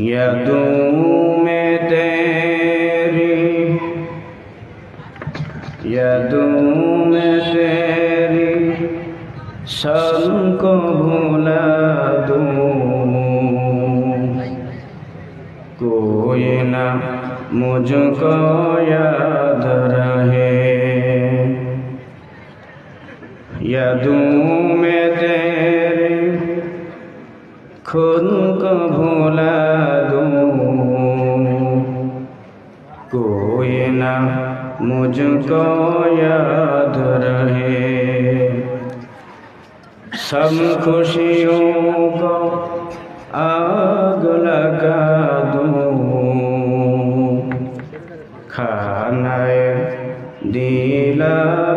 यदू में तेरी, यदू में तेरी सबको भुला दूँ। कोई ना मुझको याद रहे। यदू में तेरे खुद को भुला दूँ कोई ना मुझको याद रहे सब खुशियों को आग लगा दूँ खानाए दिलाबाद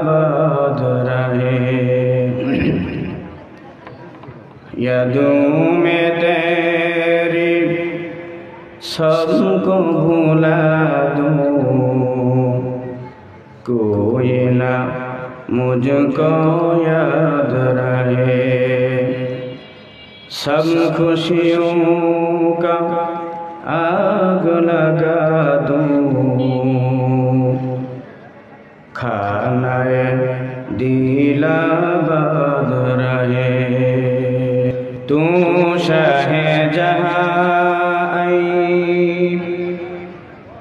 यदों में तेरी सबको भुला दूँ। कोई ना मुझको याद रहे। सब खुशियों का आग लगा दूँ। खानाए दिलाबाद तू शाह जहां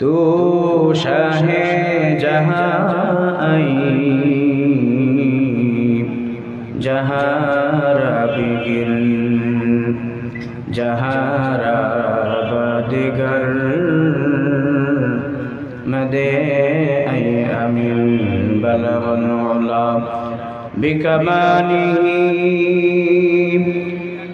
तू शाह जहां जहारा बिगिल जहारा बदगर मदे अमिल बलवन बिकमानी